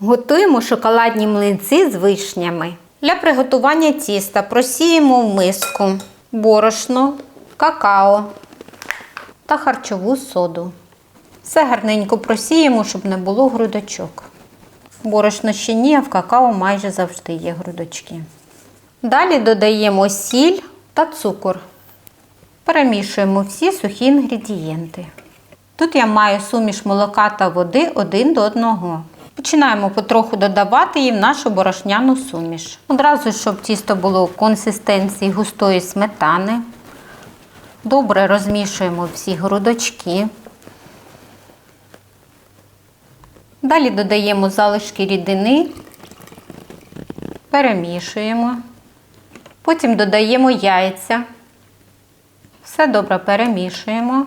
Готуємо шоколадні млинці з вишнями. Для приготування тіста просіємо в миску борошно, какао та харчову соду. Все гарненько просіємо, щоб не було грудочок. Борошно ще ні, а в какао майже завжди є грудочки. Далі додаємо сіль та цукор. Перемішуємо всі сухі інгредієнти. Тут я маю суміш молока та води один до одного. Починаємо потроху додавати в нашу борошняну суміш. Одразу, щоб тісто було в консистенції густої сметани. Добре розмішуємо всі грудочки. Далі додаємо залишки рідини, перемішуємо. Потім додаємо яйця. Все добре перемішуємо.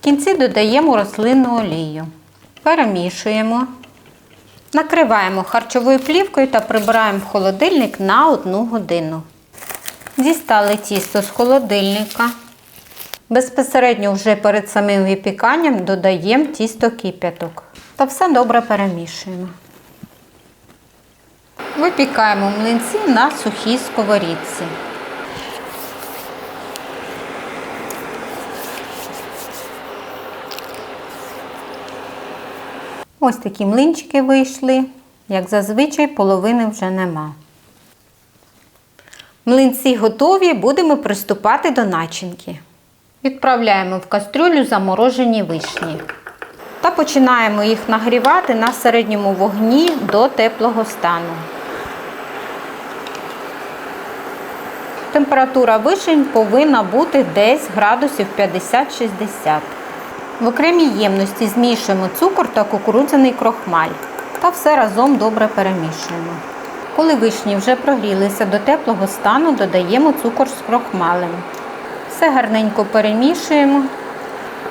В кінці додаємо рослинну олію. Перемішуємо. Накриваємо харчовою плівкою та прибираємо в холодильник на 1 годину. Дістали тісто з холодильника. Безпосередньо вже перед самим випіканням додаємо тісто кип'яток. Та все добре перемішуємо. Випікаємо млинці на сухій сковорідці. Ось такі млинчики вийшли. Як зазвичай, половини вже нема. Млинці готові, будемо приступати до начинки. Відправляємо в кастрюлю заморожені вишні. Та починаємо їх нагрівати на середньому вогні до теплого стану. Температура вишень повинна бути десь градусів 50-60. В окремій ємності змішуємо цукор та кукурудзяний крохмаль та все разом добре перемішуємо. Коли вишні вже прогрілися до теплого стану, додаємо цукор з крохмалем. Все гарненько перемішуємо.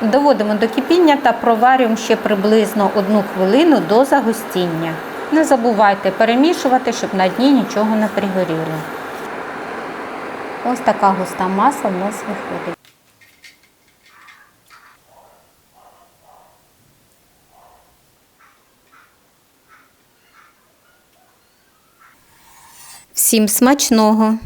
Доводимо до кипіння та проварюємо ще приблизно 1 хвилину до загустіння. Не забувайте перемішувати, щоб на дні нічого не пригоріло. Ось така густа маса в нас виходить. Всім смачного!